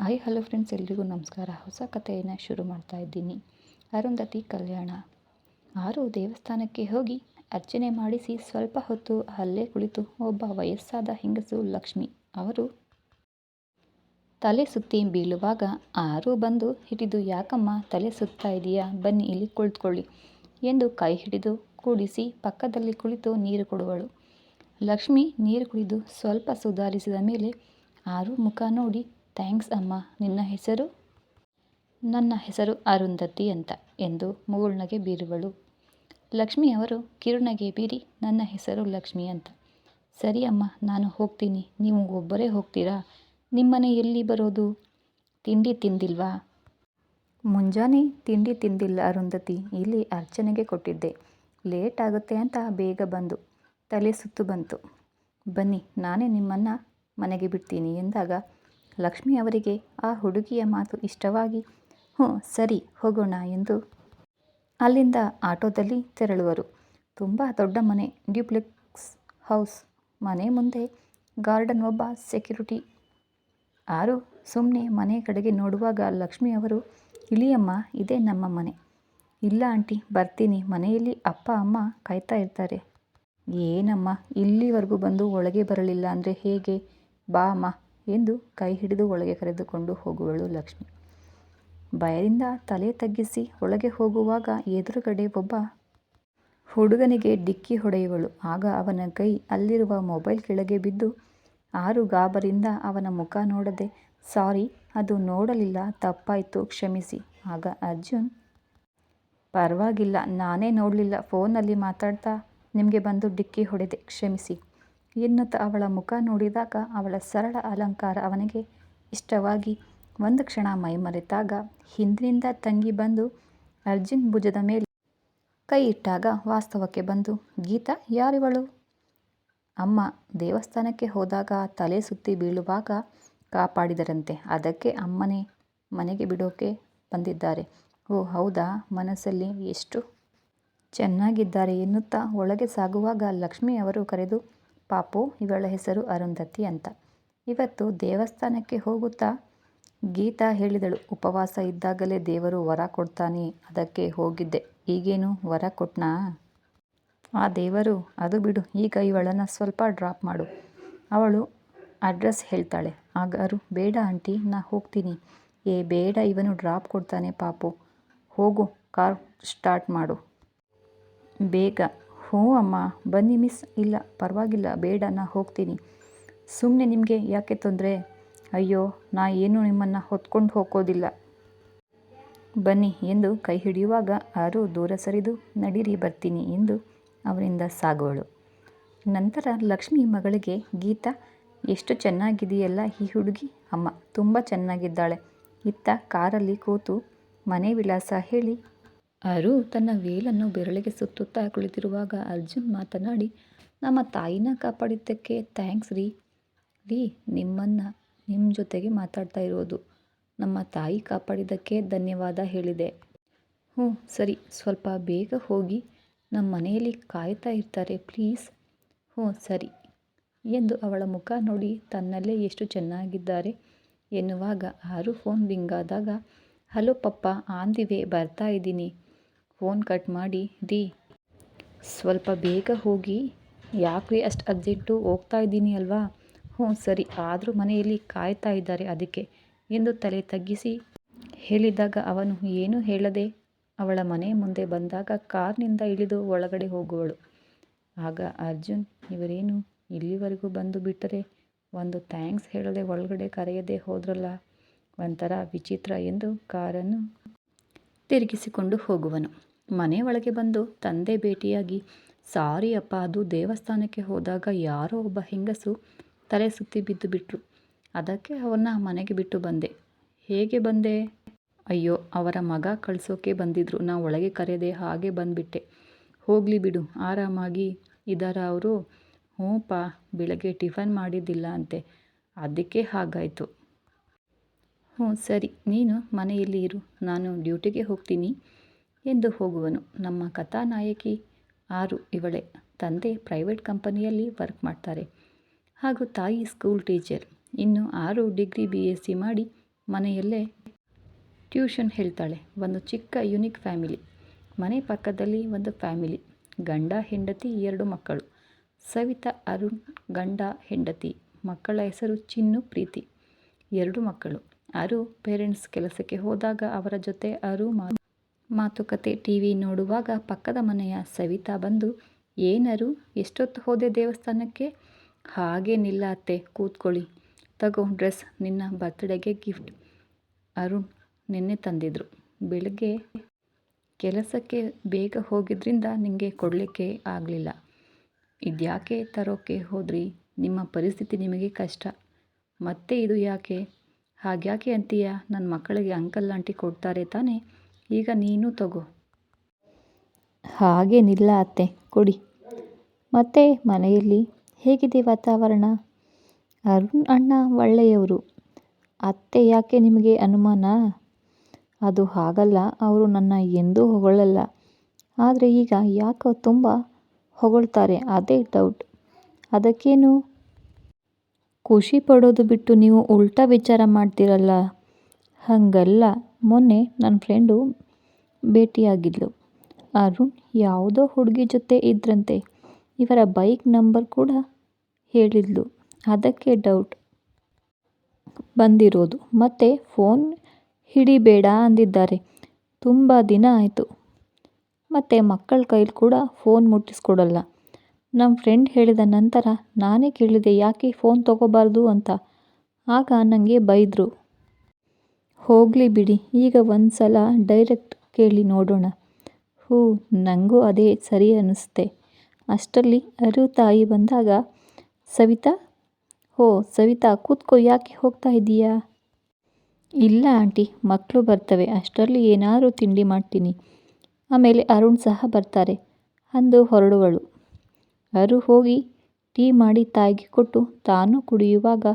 Hi, hello friends, ಎಲ್ರಿಗೂ ನಮಸ್ಕಾರ. ಹೊಸ ಕಥೆಯನ್ನು ಶುರು ಮಾಡ್ತಾ ಇದ್ದೀನಿ. ಅರುಂಧತಿ ಕಲ್ಯಾಣ. ಆರು ದೇವಸ್ಥಾನಕ್ಕೆ ಹೋಗಿ ಅರ್ಚನೆ ಮಾಡಿಸಿ ಸ್ವಲ್ಪ ಹೊತ್ತು ಅಲ್ಲೇ ಕುಳಿತು ಒಬ್ಬ ವಯಸ್ಸಾದ ಹೆಂಗಸು ಲಕ್ಷ್ಮಿ ಅವರು ತಲೆ ಸುತ್ತಿ ಬೀಳುವಾಗ ಆರು ಬಂದು ಹಿಡಿದು, ಯಾಕಮ್ಮ ತಲೆ ಸುತ್ತಾ ಇದೆಯಾ? ಬನ್ನಿ ಇಲ್ಲಿ ಕುಳಿತುಕೊಳ್ಳಿ ಎಂದು ಕೈ ಹಿಡಿದು ಕೂಡಿಸಿ ಪಕ್ಕದಲ್ಲಿ ಕುಳಿತು ನೀರು ಕೊಡುವಳು. ಲಕ್ಷ್ಮಿ ನೀರು ಕುಡಿದು ಸ್ವಲ್ಪ ಸುಧಾರಿಸಿದ ಮೇಲೆ ಆರು ಮುಖ ನೋಡಿ ಥ್ಯಾಂಕ್ಸ್ ಅಮ್ಮ. ನಿನ್ನ ಹೆಸರು? ನನ್ನ ಹೆಸರು ಅರುಂಧತಿ ಅಂತ ಎಂದು ಮುಗುಳ್ನಗೆ ಬೀರುವಳು. ಲಕ್ಷ್ಮಿಯವರು ಕಿರುನಗೆ ಬೀರಿ ನನ್ನ ಹೆಸರು ಲಕ್ಷ್ಮಿ ಅಂತ. ಸರಿ ಅಮ್ಮ, ನಾನು ಹೋಗ್ತೀನಿ. ನೀವು ಒಬ್ಬರೇ ಹೋಗ್ತೀರಾ? ನಿಮ್ಮನೆ ಎಲ್ಲಿ ಬರೋದು? ತಿಂಡಿ ತಿಂದಿಲ್ವಾ? ಮುಂಜಾನೆ ತಿಂಡಿ ತಿಂದಿಲ್ಲ ಅರುಂಧತಿ. ಇಲ್ಲಿ ಅರ್ಚನೆಗೆ ಕೊಟ್ಟಿದ್ದೆ. ಲೇಟ್ ಆಗುತ್ತೆ ಅಂತ ಬೇಗ ಬಂದು, ತಲೆ ಸುತ್ತು ಬಂತು. ಬನ್ನಿ, ನಾನೇ ನಿಮ್ಮನ್ನು ಮನೆಗೆ ಬಿಡ್ತೀನಿ ಎಂದಾಗ ಲಕ್ಷ್ಮಿ ಅವರಿಗೆ ಆ ಹುಡುಗಿಯ ಮಾತು ಇಷ್ಟವಾಗಿ, ಹ್ಞೂ, ಸರಿ, ಹೋಗೋಣ ಎಂದು ಅಲ್ಲಿಂದ ಆಟೋದಲ್ಲಿ ತೆರಳುವರು. ತುಂಬ ದೊಡ್ಡ ಮನೆ, ಡ್ಯೂಪ್ಲೆಕ್ಸ್ ಹೌಸ್. ಮನೆ ಮುಂದೆ ಗಾರ್ಡನ್ ಒಬ್ಬ ಸೆಕ್ಯೂರಿಟಿ. ಆರು ಸುಮ್ಮನೆ ಮನೆ ಕಡೆಗೆ ನೋಡುವಾಗ ಲಕ್ಷ್ಮಿ ಅವರು, ಇಳಿಯಮ್ಮ, ಇದೇ ನಮ್ಮ ಮನೆ. ಇಲ್ಲ ಆಂಟಿ, ಬರ್ತೀನಿ. ಮನೆಯಲ್ಲಿ ಅಪ್ಪ, ಅಮ್ಮ ಕಾಯ್ತಾ ಇರ್ತಾರೆ. ಏನಮ್ಮ, ಇಲ್ಲಿವರೆಗೂ ಬಂದು ಒಳಗೆ ಬರಲಿಲ್ಲ ಅಂದರೆ ಹೇಗೆ? ಬಾ, ಅಮ್ಮ. ಎಂದು ಕೈ ಹಿಡಿದು ಒಳಗೆ ಕರೆದುಕೊಂಡು ಹೋಗುವಳು ಲಕ್ಷ್ಮಿ. ಭಯದಿಂದ ತಲೆ ತಗ್ಗಿಸಿ ಒಳಗೆ ಹೋಗುವಾಗ ಎದುರುಗಡೆ ಒಬ್ಬ ಹುಡುಗನಿಗೆ ಡಿಕ್ಕಿ ಹೊಡೆಯುವಳು. ಆಗ ಅವನ ಕೈ ಅಲ್ಲಿರುವ ಮೊಬೈಲ್ ಕೆಳಗೆ ಬಿದ್ದು ಆರು ಗಾಬರಿಂದ ಅವನ ಮುಖ ನೋಡದೆ, ಸಾರಿ, ಅದು ನೋಡಲಿಲ್ಲ, ತಪ್ಪಾಯಿತು, ಕ್ಷಮಿಸಿ. ಆಗ ಅರ್ಜುನ್, ಪರವಾಗಿಲ್ಲ, ನಾನೇ ನೋಡಲಿಲ್ಲ ಫೋನಲ್ಲಿ ಮಾತಾಡ್ತಾ ನಿಮಗೆ ಬಂದು ಡಿಕ್ಕಿ ಹೊಡೆದೆ, ಕ್ಷಮಿಸಿ. ಎನ್ನುತ್ತಾ ಅವಳ ಮುಖ ನೋಡಿದಾಗ ಅವಳ ಸರಳ ಅಲಂಕಾರ ಅವನಿಗೆ ಇಷ್ಟವಾಗಿ ಒಂದು ಕ್ಷಣ ಮೈಮರೆತಾಗ ಹಿಂದಿನಿಂದ ತಂಗಿ ಬಂದು ಅರ್ಜುನ್ ಭುಜದ ಮೇಲೆ ಕೈ ಇಟ್ಟಾಗ ವಾಸ್ತವಕ್ಕೆ ಬಂದು, ಗೀತಾ, ಯಾರಿವಳು? ಅಮ್ಮ ದೇವಸ್ಥಾನಕ್ಕೆ ಹೋದಾಗ ತಲೆ ಸುತ್ತಿ ಬೀಳುವಾಗ ಕಾಪಾಡಿದರಂತೆ. ಅದಕ್ಕೆ ಅಮ್ಮನೇ ಮನೆಗೆ ಬಿಡೋಕೆ ಬಂದಿದ್ದಾರೆ. ಓ, ಹೌದಾ? ಮನಸ್ಸಲ್ಲಿ ಎಷ್ಟು ಚೆನ್ನಾಗಿದ್ದಾರೆ ಎನ್ನುತ್ತಾ ಒಳಗೆ ಸಾಗುವಾಗ ಲಕ್ಷ್ಮಿ ಅವರು ಕರೆದು ಪಾಪು, ಇವಳ ಹೆಸರು ಅರುಂಧತಿ ಅಂತ. ಇವತ್ತು ದೇವಸ್ಥಾನಕ್ಕೆ ಹೋಗುತ್ತಾ? ಗೀತಾ ಹೇಳಿದಳು, ಉಪವಾಸ ಇದ್ದಾಗಲೇ ದೇವರು ವರ ಕೊಡ್ತಾನೆ, ಅದಕ್ಕೆ ಹೋಗಿದ್ದೆ. ಈಗೇನು ವರ ಕೊಟ್ನಾ? ಆ ದೇವರು, ಅದು ಬಿಡು, ಈಗ ಇವಳನ್ನು ಸ್ವಲ್ಪ ಡ್ರಾಪ್ ಮಾಡು. ಅವಳು ಅಡ್ರೆಸ್ ಹೇಳ್ತಾಳೆ. ಆಗಾರು ಬೇಡ ಆಂಟಿ, ನಾ ಹೋಗ್ತೀನಿ. ಏ, ಬೇಡ, ಇವನು ಡ್ರಾಪ್ ಕೊಡ್ತಾನೆ ಪಾಪು. ಹೋಗು, ಕಾರ್ ಸ್ಟಾರ್ಟ್ ಮಾಡು. ಬೇಗ. ಹ್ಞೂ ಅಮ್ಮ, ಬನ್ನಿ ಮಿಸ್. ಇಲ್ಲ, ಪರವಾಗಿಲ್ಲ, ಬೇಡ, ನಾ ಹೋಗ್ತೀನಿ. ಸುಮ್ಮನೆ ನಿಮಗೆ ಯಾಕೆ ತೊಂದರೆ? ಅಯ್ಯೋ, ನಾ ಏನು ನಿಮ್ಮನ್ನು ಹೊತ್ಕೊಂಡು ಹೋಗೋದಿಲ್ಲ. ಬನ್ನಿ ಎಂದು ಕೈ ಹಿಡಿಯುವಾಗ ಆರು ದೂರ ಸರಿದು ನಡೀರಿ, ಬರ್ತೀನಿ ಎಂದು ಅವರಿಂದ ಸಾಗೋಳು. ನಂತರ ಲಕ್ಷ್ಮಿ ಮಗಳಿಗೆ, ಗೀತಾ, ಎಷ್ಟು ಚೆನ್ನಾಗಿದೆಯಲ್ಲ ಈ ಹುಡುಗಿ? ಅಮ್ಮ, ತುಂಬ ಚೆನ್ನಾಗಿದ್ದಾಳೆ. ಇತ್ತ ಕಾರಲ್ಲಿ ಕೂತು ಮನೆ ವಿಳಾಸ ಹೇಳಿ ಅರು ತನ್ನ ವೇಲನ್ನು ಬೆರಳಿಗೆ ಸುತ್ತುತ್ತಾ ಕುಳಿತಿರುವಾಗ ಅರ್ಜುನ್ ಮಾತನಾಡಿ, ನಮ್ಮ ತಾಯಿನ ಕಾಪಾಡಿದ್ದಕ್ಕೆ ಥ್ಯಾಂಕ್ಸ್ ರೀ. ರೀ, ನಿಮ್ಮನ್ನು ನಿಮ್ಮ ಜೊತೆಗೆ ಮಾತಾಡ್ತಾ ಇರೋದು. ನಮ್ಮ ತಾಯಿ ಕಾಪಾಡಿದ್ದಕ್ಕೆ ಧನ್ಯವಾದ ಹೇಳಿದೆ. ಹ್ಞೂ, ಸರಿ, ಸ್ವಲ್ಪ ಬೇಗ ಹೋಗಿ ನಮ್ಮ ಮನೆಯಲ್ಲಿ ಕಾಯ್ತಾ ಇರ್ತಾರೆ ಪ್ಲೀಸ್ ಹ್ಞೂ, ಸರಿ ಎಂದು ಅವಳ ಮುಖ ನೋಡಿ ತನ್ನಲ್ಲೇ ಎಷ್ಟು ಚೆನ್ನಾಗಿದ್ದಾರೆ ಎನ್ನುವಾಗ ಆರು ಫೋನ್ ರಿಂಗಾದಾಗ ಹಲೋ ಪಪ್ಪ, ಆಂದಿವೆ, ಬರ್ತಾ ಇದ್ದೀನಿ. ಫೋನ್ ಕಟ್ ಮಾಡಿ ದಿ ಸ್ವಲ್ಪ ಬೇಗ ಹೋಗಿ. ಯಾಕ್ರಿ ಅಷ್ಟು ಅರ್ಜೆಂಟು ಹೋಗ್ತಾ ಇದ್ದೀನಿ ಅಲ್ವಾ? ಹ್ಞೂ ಸರಿ, ಆದರೂ ಮನೆಯಲ್ಲಿ ಕಾಯ್ತಾ ಇದ್ದಾರೆ ಅದಕ್ಕೆ, ಎಂದು ತಲೆ ತಗ್ಗಿಸಿ ಹೇಳಿದಾಗ ಅವನು ಏನೂ ಹೇಳದೆ ಅವಳ ಮನೆ ಮುಂದೆ ಬಂದಾಗ ಕಾರ್ನಿಂದ ಇಳಿದು ಒಳಗಡೆ ಹೋಗುವಳು. ಆಗ ಅರ್ಜುನ್, ಇವರೇನು ಇಲ್ಲಿವರೆಗೂ ಬಂದು ಬಿಟ್ಟರೆ ಒಂದು ಥ್ಯಾಂಕ್ಸ್ ಹೇಳದೆ ಒಳಗಡೆ ಕರೆಯದೆ ಹೋದ್ರಲ್ಲ? ಒಂಥರ ವಿಚಿತ್ರ ಎಂದು ಕಾರನ್ನು ತಿರುಗಿಸಿಕೊಂಡು ಹೋಗುವನು. ಮನೆ ಒಳಗೆ ಬಂದು ತಂದೆ ಭೇಟಿಯಾಗಿ, ಸಾರಿ ಅಪ್ಪ, ಅದು ದೇವಸ್ಥಾನಕ್ಕೆ ಹೋದಾಗ ಯಾರೋ ಒಬ್ಬ ಹೆಂಗಸು ತಲೆ ಸುತ್ತಿ ಬಿದ್ದು ಬಿಟ್ಟರು ಅದಕ್ಕೆ ಅವನ್ನ ಮನೆಗೆ ಬಿಟ್ಟು ಬಂದೆ. ಹೇಗೆ ಬಂದೆ? ಅಯ್ಯೋ, ಅವರ ಮಗ ಕಳಿಸೋಕೆ ಬಂದಿದ್ರು. ನಾ ಒಳಗೆ ಕರೆದೆ, ಹಾಗೆ ಬಂದುಬಿಟ್ಟೆ. ಹೋಗಲಿ ಬಿಡು, ಆರಾಮಾಗಿ ಇದ್ದಾರ ಅವರು. ಹ್ಞೂಪ ಬೆಳಗ್ಗೆ ಟಿಫನ್ ಮಾಡಿದ್ದಿಲ್ಲ ಅಂತೆ. ಅದಕ್ಕೆ ಹಾಗಾಯಿತು. ಹ್ಞೂ, ಸರಿ. ನೀನು ಮನೆಯಲ್ಲಿ ಇರು. ನಾನು ಡ್ಯೂಟಿಗೆ ಹೋಗ್ತೀನಿ. ಎಂದು ಹೋಗುವನು. ನಮ್ಮ ಕಥಾನಾಯಕಿ ಆರು ಇವಳೆ. ತಂದೆ ಪ್ರೈವೇಟ್ ಕಂಪನಿಯಲ್ಲಿ ವರ್ಕ್ ಮಾಡ್ತಾರೆ. ಹಾಗೂ ತಾಯಿ ಸ್ಕೂಲ್ ಟೀಚರ್. ಇನ್ನು ಆರು ಡಿಗ್ರಿ ಬಿ ಎಸ್ ಸಿ ಮಾಡಿ ಮನೆಯಲ್ಲೇ ಟ್ಯೂಷನ್ ಹೇಳ್ತಾಳೆ. ಒಂದು ಚಿಕ್ಕ ಯುನಿಕ್ ಫ್ಯಾಮಿಲಿ. ಮನೆ ಪಕ್ಕದಲ್ಲಿ ಒಂದು ಫ್ಯಾಮಿಲಿ. ಗಂಡ, ಹೆಂಡತಿ, ಎರಡು ಮಕ್ಕಳು. ಸವಿತಾ, ಅರುಣ್, ಗಂಡ, ಹೆಂಡತಿ. ಮಕ್ಕಳ ಹೆಸರು ಚಿನ್ನು ಪ್ರೀತಿ. ಎರಡು ಮಕ್ಕಳು. ಅರು ಪೇರೆಂಟ್ಸ್ ಕೆಲಸಕ್ಕೆ ಹೋದಾಗ ಅವರ ಜೊತೆ ಅರು ಮಾತುಕತೆ ಟಿ ವಿ ನೋಡುವಾಗ ಪಕ್ಕದ ಮನೆಯ ಸವಿತಾ ಬಂದು, ಏನರು? ಎಷ್ಟೊತ್ತು ಹೋದೆ ದೇವಸ್ಥಾನಕ್ಕೆ? ಹಾಗೇನಿಲ್ಲ ಅತ್ತೆ, ಕೂತ್ಕೊಳ್ಳಿ. ತಗೋ ಡ್ರೆಸ್, ನಿನ್ನ ಬರ್ತ್ಡೇಗೆ ಗಿಫ್ಟ್. ಅರುಣ್ ನಿನ್ನೆ ತಂದಿದ್ರು. ಬೆಳಗ್ಗೆ ಕೆಲಸಕ್ಕೆ ಬೇಗ ಹೋಗಿದ್ರಿಂದ ನಿಮಗೆ ಕೊಡಲಿಕ್ಕೆ ಆಗಲಿಲ್ಲ. ಇದ್ಯಾಕೆ ತರೋಕ್ಕೆ ಹೋದ್ರಿ? ನಿಮ್ಮ ಪರಿಸ್ಥಿತಿ ನಿಮಗೆ ಕಷ್ಟ. ಮತ್ತೆ ಇದು ಯಾಕೆ? ಹಾಗ್ಯಾಕೆ ಅಂತೀಯ? ನನ್ನ ಮಕ್ಕಳಿಗೆ ಅಂಕಲ್ ಆಂಟಿ ಕೊಡ್ತಾರೆ ತಾನೇ? ಈಗ ನೀನು ತಗೋ. ಹಾಗೇನಿಲ್ಲ ಅತ್ತೆ, ಕೊಡಿ. ಮತ್ತೆ ಮನೆಯಲ್ಲಿ ಹೇಗಿದೆ ವಾತಾವರಣ? ಅರುಣ್ ಅಣ್ಣ ಒಳ್ಳೆಯವರು. ಅತ್ತೆ ಯಾಕೆ ನಿಮಗೆ ಅನುಮಾನ? ಅದು ಹಾಗಲ್ಲ, ಅವರು ನನ್ನ ಎಂದೂ ಹೊಗಳಲ್ಲ. ಆದರೆ ಈಗ ಯಾಕೋ ತುಂಬ ಹೊಗಳ್ತಾರೆ, ಅದೇ ಡೌಟ್ ಅದಕ್ಕೇನು? ಖುಷಿ ಪಡೋದು ಬಿಟ್ಟು ನೀವು ಉಲ್ಟಾ ವಿಚಾರ ಮಾಡ್ತೀರಲ್ಲ. ಹಾಗಲ್ಲ. ಮೊನ್ನೆ ನನ್ನ ಫ್ರೆಂಡು ಭೇಟಿಯಾಗಿದ್ಲು. ಅರುಣ್ ಯಾವುದೋ ಹುಡುಗಿ ಜೊತೆ ಇದ್ರಂತೆ. ಇವರ ಬೈಕ್ ನಂಬರ್ ಕೂಡ ಹೇಳಿದ್ಲು. ಅದಕ್ಕೆ ಡೌಟ್ ಬಂದಿರೋದು. ಮತ್ತೆ ಫೋನ್ ಹಿಡಿಬೇಡ ಅಂದಿದ್ದಾರೆ. ತುಂಬ ದಿನ ಆಯಿತು. ಮತ್ತು ಮಕ್ಕಳ ಕೈಲಿ ಕೂಡ ಫೋನ್ ಮುಟ್ಟಿಸ್ಕೊಡಲ್ಲ. ನಮ್ಮ ಫ್ರೆಂಡ್ ಹೇಳಿದ ನಂತರ ನಾನೇ ಕೇಳಿದೆ, ಯಾಕೆ ಫೋನ್ ತಗೋಬಾರ್ದು? ಅಂತ. ಆಗ ನನಗೆ ಬೈದರು. ಹೋಗಲಿ ಬಿಡಿ, ಈಗ ಒಂದು ಸಲ ಡೈರೆಕ್ಟ್ ಕೇಳಿ ನೋಡೋಣ. ಹೂ ನನಗೂ ಅದೇ ಸರಿ ಅನ್ನಿಸ್ತೆ ಅಷ್ಟರಲ್ಲಿ ಅರು ತಾಯಿ ಬಂದಾಗ, ಸವಿತಾ? ಹೋ, ಸವಿತಾ, ಕೂತ್ಕೋ, ಯಾಕೆ ಹೋಗ್ತಾ ಇದ್ದೀಯಾ ಇಲ್ಲ ಆಂಟಿ ಮಕ್ಕಳು ಬರ್ತವೆ, ಅಷ್ಟರಲ್ಲಿ ಏನಾದರೂ ತಿಂಡಿ ಮಾಡ್ತೀನಿ. ಆಮೇಲೆ ಅರುಣ್ ಸಹ ಬರ್ತಾರೆ, ಅಂದು ಹೊರಡುವಳು. ಅರು ಹೋಗಿ ಟೀ ಮಾಡಿ ತಾಯಿಗೆ ಕೊಟ್ಟು ತಾನು ಕುಡಿಯುವಾಗ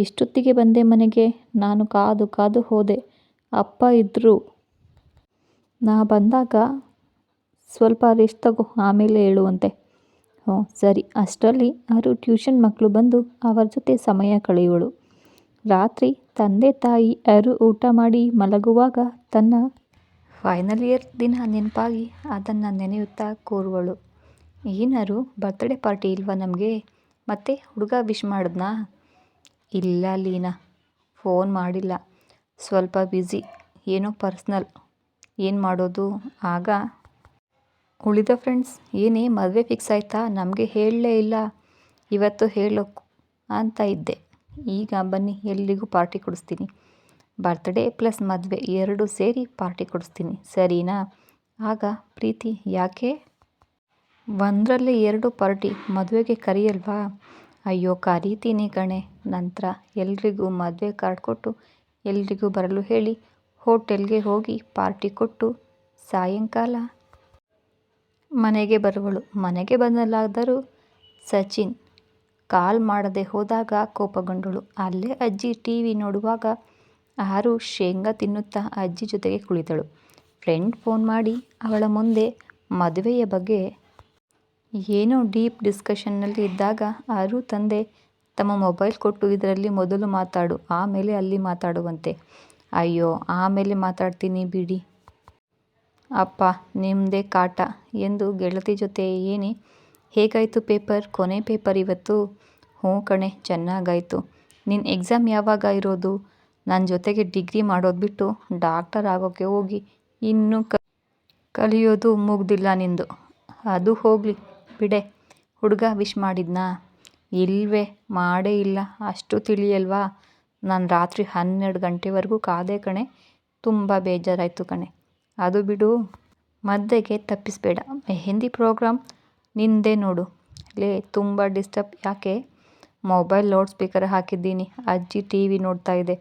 ಎಷ್ಟೊತ್ತಿಗೆ ಬಂದೆ ಮನೆಗೆ. ನಾನು ಕಾದು ಕಾದು ಹೋದೆ. ಅಪ್ಪ ಇದ್ದರು ನಾ ಬಂದಾಗ ಸ್ವಲ್ಪ ರೆಸ್ಟ್ ತಗೋ, ಆಮೇಲೆ ಹೇಳುವಂತೆ. ಹ್ಞೂ, ಸರಿ. ಅಷ್ಟರಲ್ಲಿ ಅವರು ಟ್ಯೂಷನ್ ಮಕ್ಕಳು ಬಂದು ಅವರ ಜೊತೆ ಸಮಯ ಕಳೆಯುವಳು. ರಾತ್ರಿ ತಂದೆ ತಾಯಿ ಅರು ಊಟ ಮಾಡಿ ಮಲಗುವಾಗ ತನ್ನ ಫೈನಲ್ ಇಯರ್ ದಿನ ನೆನಪಾಗಿ ಅದನ್ನು ನೆನೆಯುತ್ತಾ ಕೂರುವಳು. ಏನಾರು ಬರ್ತ್ಡೇ ಪಾರ್ಟಿ ಇಲ್ವಾ ನಮಗೆ? ಮತ್ತೆ ಹುಡುಗ ವಿಶ್ ಮಾಡಿದ್ನಾ? ಇಲ್ಲ ಲೀನಾ, ಫೋನ್ ಮಾಡಿಲ್ಲ. ಸ್ವಲ್ಪ ಬ್ಯುಸಿ ಏನೋ ಪರ್ಸ್ನಲ್ ಏನು ಮಾಡೋದು? ಆಗ, ಉಳಿದ ಫ್ರೆಂಡ್ಸ್ ಏನೇ ಮದುವೆ ಫಿಕ್ಸ್ ಆಯಿತಾ? ನಮಗೆ ಹೇಳಲೇ ಇಲ್ಲ. ಇವತ್ತು ಹೇಳೋಕು ಅಂತ ಇದ್ದೆ. ಈಗ ಬನ್ನಿ, ಎಲ್ಲಿಗೂ ಪಾರ್ಟಿ ಕೊಡಿಸ್ತೀನಿ. ಬರ್ತ್ಡೇ ಪ್ಲಸ್ ಮದುವೆ ಎರಡು ಸೇರಿ ಪಾರ್ಟಿ ಕೊಡಿಸ್ತೀನಿ. ಸರಿನಾ? ಆಗ, ಪ್ರೀತಿ, ಯಾಕೆ? ಒಂದರಲ್ಲಿ ಎರಡು ಪಾರ್ಟಿ ಮದುವೆಗೆ ಕರಿಯಲ್ವಾ? ಅಯ್ಯೋ ಕರೀತೀನಿ ಕಣೆ. ನಂತರ ಎಲ್ರಿಗೂ ಮದುವೆ ಕಾರ್ಡ್ ಕೊಟ್ಟು, ಎಲ್ರಿಗೂ ಬರಲು ಹೇಳಿ ಹೋಟೆಲ್ಗೆ ಹೋಗಿ ಪಾರ್ಟಿ ಕೊಟ್ಟು ಸಾಯಂಕಾಲ ಮನೆಗೆ ಬರುವಳು. ಮನೆಗೆ ಬಂದಲಾದರೂ ಸಚಿನ್ ಕಾಲ್ ಮಾಡದೆ ಹೋದಾಗ ಕೋಪಗೊಂಡಳು. ಅಲ್ಲೇ ಅಜ್ಜಿ ಟಿ ವಿ ನೋಡುವಾಗ ಆರು ಶೇಂಗಾ ತಿನ್ನುತ್ತಾ ಅಜ್ಜಿ ಜೊತೆಗೆ ಕುಳಿತಳು. ಫ್ರೆಂಡ್ ಫೋನ್ ಮಾಡಿ ಅವಳ ಮುಂದೆ ಮದುವೆಯ ಬಗ್ಗೆ ಏನೋ ಡೀಪ್ ಡಿಸ್ಕಷನ್ನಲ್ಲಿ ಇದ್ದಾಗ ಆರು ತಂದೆ ತಮ್ಮ ಮೊಬೈಲ್ ಕೊಟ್ಟು ಇದರಲ್ಲಿ ಮೊದಲು ಮಾತಾಡು, ಆಮೇಲೆ ಅಲ್ಲಿ ಮಾತಾಡುವಂತೆ. ಅಯ್ಯೋ, ಆಮೇಲೆ ಮಾತಾಡ್ತೀನಿ ಬಿಡಿ. ಅಪ್ಪ ನಿಮ್ಮದೇ ಕಾಟ ಎಂದು ಗೆಳತಿ ಜೊತೆ ಏನೇ, ಹೇಗಾಯಿತು ಪೇಪರ್? ಕೊನೆ ಪೇಪರ್ ಇವತ್ತು? ಹ್ಞೂ ಕಣೆ, ಚೆನ್ನಾಗಾಯಿತು. ನಿನ್ನ ಎಕ್ಸಾಮ್ ಯಾವಾಗ ಇರೋದು? ನನ್ನ ಜೊತೆಗೆ ಡಿಗ್ರಿ ಮಾಡೋದು ಬಿಟ್ಟು ಡಾಕ್ಟರ್ ಆಗೋಕ್ಕೆ ಹೋಗಿ ಇನ್ನೂ ಕಲಿಯೋದು ಮುಗ್ದಿಲ್ಲ ನಿಂದು. ಅದು ಹೋಗಲಿ. ಬಿಡೆ. ಹುಡುಗ ವಿಶ್ ಮಾಡಿದ್ನಾ? ಇಲ್ವೇ, ಮಾಡೇ ಇಲ್ಲ. ಅಷ್ಟು ತಿಳಿಯಲ್ವಾ? ನಾನು ರಾತ್ರಿ ಹನ್ನೆರಡು ಗಂಟೆವರೆಗೂ ಕಾದೆ ಕಣೆ. ತುಂಬ ಬೇಜಾರಾಯಿತು ಕಣೆ. ಅದು ಬಿಡು. ಮದ್ದೆಗೆ ತಪ್ಪಿಸಬೇಡ. ಮೆಹೆಂದಿ ಪ್ರೋಗ್ರಾಮ್ ನಿಂದೆ ನೋಡು. ಲೇ, ತುಂಬ ಡಿಸ್ಟರ್ಬ್. ಯಾಕೆ? ಮೊಬೈಲ್ ಲೌಡ್ ಸ್ಪೀಕರ್ ಹಾಕಿದ್ದೀನಿ. ಅಜ್ಜಿ ಟಿ ವಿ ನೋಡ್ತಾ ಇದೆ.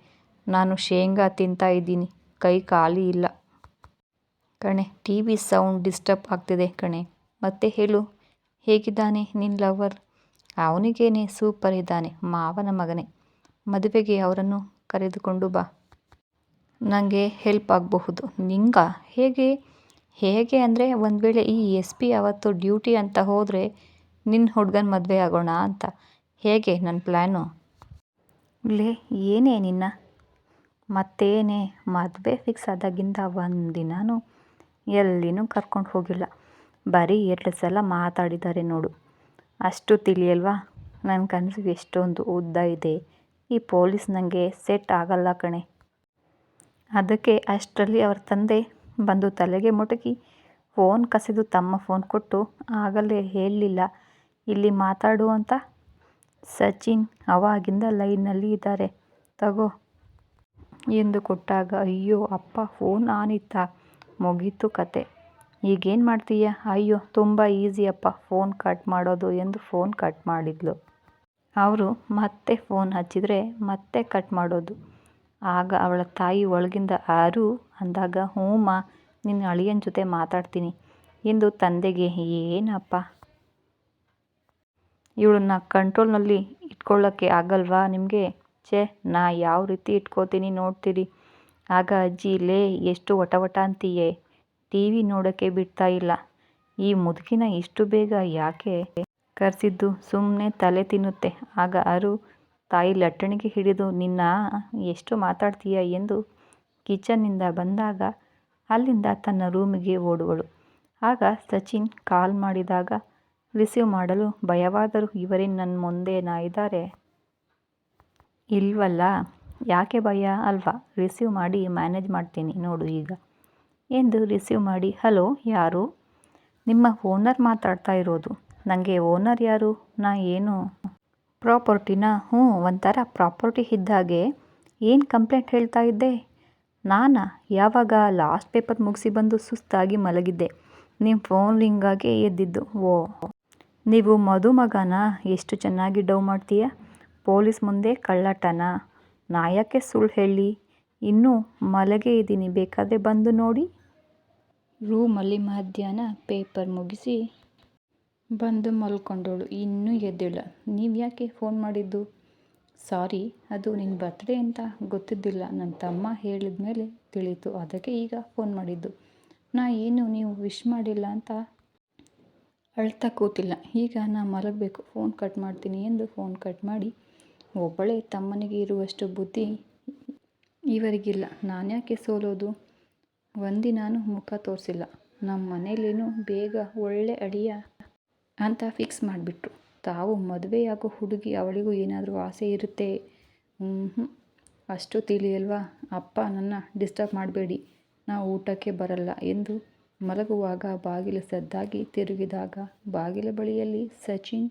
ನಾನು ಶೇಂಗಾ ತಿಂತಾ ಇದ್ದೀನಿ. ಕೈ ಖಾಲಿ ಇಲ್ಲ. ಕಣೆ, ಟಿ ವಿ ಸೌಂಡ್ ಡಿಸ್ಟರ್ಬ್ ಆಗ್ತಿದೆ ಕಣೆ. ಮತ್ತೆ ಹೇಳು. ಹೇಗಿದ್ದಾನೆ ನಿನ್ನ ಲವರ್? ಅವನಿಗೇನೆ ಸೂಪರ್ ಇದ್ದಾನೆ, ಮಾವನ ಮಗನೇ. ಮದುವೆಗೆ ಅವರನ್ನು ಕರೆದುಕೊಂಡು ಬಾ. ನನಗೆ ಹೆಲ್ಪ್ ಆಗಬಹುದು. ನಿಂಗ? ಹೇಗೆ? ಹೇಗೆ ಅಂದರೆ ಒಂದು ವೇಳೆ ಈ ಎಸ್ ಪಿ ಅವತ್ತು ಡ್ಯೂಟಿ ಅಂತ ಹೋದರೆ ನಿನ್ನ ಹುಡುಗನ ಮದುವೆ ಆಗೋಣ ಅಂತ. ಹೇಗೆ ನನ್ನ ಪ್ಲ್ಯಾನು ಇಲ್ಲೇ ಏನೇ ನಿನ್ನ? ಮತ್ತೇನೇ? ಮದುವೆ ಫಿಕ್ಸ್ ಆದಾಗಿಂದ ಒಂದು ದಿನಾನು ಎಲ್ಲಿನೂ ಕರ್ಕೊಂಡು ಹೋಗಿಲ್ಲ. ಬರೀ ಎರಡು ಸಲ ಮಾತಾಡಿದ್ದಾರೆ ನೋಡು. ಅಷ್ಟು ತಿಳಿಯಲ್ವಾ? ನನ್ನ ಕನಸು ಎಷ್ಟೊಂದು ಉದ್ದ ಇದೆ. ಈ ಪೊಲೀಸ್ ನನಗೆ ಸೆಟ್ ಆಗಲ್ಲ ಕಣೆ. ಅದಕ್ಕೆ ಅಷ್ಟರಲ್ಲಿ ಅವ್ರ ತಂದೆ ಬಂದು ತಲೆಗೆ ಮುಟುಕಿ, ಫೋನ್ ಕಸಿದು ತಮ್ಮ ಫೋನ್ ಕೊಟ್ಟು, ಆಗಲೇ ಹೇಳಲಿಲ್ಲ ಇಲ್ಲಿ ಮಾತಾಡು ಅಂತ. ಸಚಿನ್ ಅವಾಗಿಂದ ಲೈನ್ನಲ್ಲಿ ಇದ್ದಾರೆ. ತಗೋ. ಎಂದು ಕೊಟ್ಟಾಗ, ಅಯ್ಯೋ, ಅಪ್ಪ, ಫೋನ್ ಆನಿತ್ತ? ಮುಗೀತು ಕತೆ. ಈಗೇನು ಮಾಡ್ತೀಯ? ಅಯ್ಯೋ, ತುಂಬ ಈಸಿಯಪ್ಪ ಫೋನ್ ಕಟ್ ಮಾಡೋದು ಎಂದು ಫೋನ್ ಕಟ್ ಮಾಡಿದ್ಲು. ಅವರು ಮತ್ತೆ ಫೋನ್ ಹಚ್ಚಿದರೆ ಮತ್ತೆ ಕಟ್ ಮಾಡೋದು. ಆಗ ಅವಳ ತಾಯಿ ಒಳಗಿಂದ ಆರು ಅಂದಾಗ ಹ್ಞೂಮ್ಮ ನಿನ್ನ ಅಳಿಯನ ಜೊತೆ ಮಾತಾಡ್ತೀನಿ. ಎಂದು ತಂದೆಗೆ ಏನಪ್ಪ? ಇವಳನ್ನ ಕಂಟ್ರೋಲ್ನಲ್ಲಿ ಇಟ್ಕೊಳ್ಳೋಕ್ಕೆ ಆಗಲ್ವಾ ನಿಮಗೆ? ಛೇ, ನಾ ಯಾವ ರೀತಿ ಇಟ್ಕೋತೀನಿ ನೋಡ್ತೀರಿ. ಆಗ ಅಜ್ಜಿ, ಲೇ, ಎಷ್ಟು ವಟ ವಟ ಅಂತೀಯೇ? ಟಿ ವಿ ನೋಡೋಕ್ಕೆ ಬಿಡ್ತಾ ಇಲ್ಲ. ಈ ಮುದುಕಿನ ಇಷ್ಟು ಬೇಗ ಯಾಕೆ ಕರೆಸಿದ್ದು? ಸುಮ್ಮನೆ ತಲೆ ತಿನ್ನುತ್ತೆ. ಆಗ ಅರು ತಾಯಿ ಲಟ್ಟಣಿಗೆ ಹಿಡಿದು, ನಿನ್ನ ಎಷ್ಟು ಮಾತಾಡ್ತೀಯ? ಎಂದು ಕಿಚನ್ನಿಂದ ಬಂದಾಗ ಅಲ್ಲಿಂದ ತನ್ನ ರೂಮಿಗೆ ಓಡುವಳು. ಆಗ ಸಚಿನ್ ಕಾಲ್ ಮಾಡಿದಾಗ, ರಿಸೀವ್ ಮಾಡಲು ಭಯವಾದರೂ ಇವರೇ ನನ್ನ ಮುಂದೇನಾ ಇದ್ದಾರೆ ಇಲ್ವಲ್ಲ, ಯಾಕೆ ಭಯ? ಅಲ್ವಾ, ರಿಸೀವ್ ಮಾಡಿ ಮ್ಯಾನೇಜ್ ಮಾಡ್ತೀನಿ. ನೋಡು ಈಗ. ಎಂದು ರಿಸೀವ್ ಮಾಡಿ, ಹಲೋ, ಯಾರು? ನಿಮ್ಮ ಓನರ್ ಮಾತಾಡ್ತಾ ಇರೋದು. ನನಗೆ ಓನರ್ ಯಾರು? ನಾ ಏನು ಪ್ರಾಪರ್ಟಿನ? ಹ್ಞೂ, ಒಂಥರ ಪ್ರಾಪರ್ಟಿ ಇದ್ದಾಗೆ ಏನು ಕಂಪ್ಲೇಂಟ್ ಹೇಳ್ತಾ ಇದ್ದೆ? ನಾನಾ? ಯಾವಾಗ ಲಾಸ್ಟ್ ಪೇಪರ್ ಮುಗಿಸಿ ಬಂದು ಸುಸ್ತಾಗಿ ಮಲಗಿದ್ದೆ. ನಿಮ್ಮ ಫೋನ್ ರಿಂಗಾಗೆ ಎದ್ದಿದ್ದು. ಓ, ನೀವು ಮದುಮಗನ ಎಷ್ಟು ಚೆನ್ನಾಗಿ ಡವ್ ಮಾಡ್ತೀಯ? ಪೊಲೀಸ್ ಮುಂದೆ ಕಳ್ಳಟನ ಯಾಕೆ ಸುಳ್ಳು ಹೇಳಿ? ಇನ್ನೂ ಮಲಗೇ ಇದ್ದೀನಿ ಬೇಕಾದರೆ ಬಂದು ನೋಡಿ. ರೂಮಲ್ಲಿ ಮಧ್ಯಾಹ್ನ ಪೇಪರ್ ಮುಗಿಸಿ ಬಂದು ಮಲ್ಕೊಂಡೋಳು. ಇನ್ನೂ ಎದ್ದಿಲ್ಲ ನೀವು ಯಾಕೆ ಫೋನ್ ಮಾಡಿದ್ದು? ಸಾರಿ, ಅದು ನಿನ್ನ ಬರ್ತ್ಡೇ ಅಂತ ಗೊತ್ತಿದ್ದಿಲ್ಲ. ನನ್ನ ತಮ್ಮ ಹೇಳಿದ ಮೇಲೆ ತಿಳಿಯಿತು ಅದಕ್ಕೆ ಈಗ ಫೋನ್ ಮಾಡಿದ್ದು. ನಾ ಏನು ನೀವು ವಿಶ್ ಮಾಡಿಲ್ಲ ಅಂತ ಅಳ್ತಾ ಕೂತಿಲ್ಲ. ಈಗ ನಾ ಮಲಗಬೇಕು. ಫೋನ್ ಕಟ್ ಮಾಡ್ತೀನಿ ಎಂದು ಫೋನ್ ಕಟ್ ಮಾಡಿ ಒಬ್ಬಳೇ ತಮ್ಮನಿಗೆ ಇರುವಷ್ಟು ಬುದ್ಧಿ ಇವರಿಗಿಲ್ಲ. ನಾನ್ಯಾಕೆ ಸೋಲೋದು? ಒಂದಿನಾನು ಮುಖ ತೋರಿಸಿಲ್ಲ. ನಮ್ಮ ಮನೇಲೇನು ಬೇಗ ಒಳ್ಳೆ ಅಳಿಯ ಅಂತ ಫಿಕ್ಸ್ ಮಾಡಿಬಿಟ್ರು. ತಾವು ಮದುವೆಯಾಗೋ ಹುಡುಗಿ ಅವಳಿಗೂ ಏನಾದರೂ ಆಸೆ ಇರುತ್ತೆ? ಹ್ಞೂ ಅಷ್ಟು ತಿಳಿಯಲ್ವಾ? ಅಪ್ಪ ನನ್ನ ಡಿಸ್ಟರ್ಬ್ ಮಾಡಬೇಡಿ. ನಾವು ಊಟಕ್ಕೆ ಬರಲ್ಲ ಎಂದು ಮಲಗುವಾಗ ಬಾಗಿಲು ಸದ್ದಾಗಿ ತಿರುಗಿದಾಗ ಬಾಗಿಲ ಬಳಿಯಲ್ಲಿ ಸಚಿನ್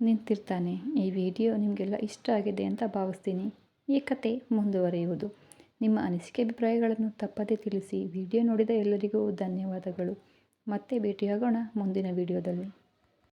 ನಿಂತಿರ್ತಾನೆ. ಈ ವಿಡಿಯೋ ನಿಮಗೆಲ್ಲ ಇಷ್ಟ ಆಗಿದೆ ಅಂತ ಭಾವಿಸ್ತೀನಿ. ಈ ಕತೆ ಮುಂದುವರಿಯುವುದು. ನಿಮ್ಮ ಅನಿಸಿಕೆ ಅಭಿಪ್ರಾಯಗಳನ್ನು ತಪ್ಪದೇ ತಿಳಿಸಿ. ವಿಡಿಯೋ ನೋಡಿದ ಎಲ್ಲರಿಗೂ ಧನ್ಯವಾದಗಳು. ಮತ್ತೆ ಭೇಟಿಯಾಗೋಣ ಮುಂದಿನ ವಿಡಿಯೋದಲ್ಲಿ.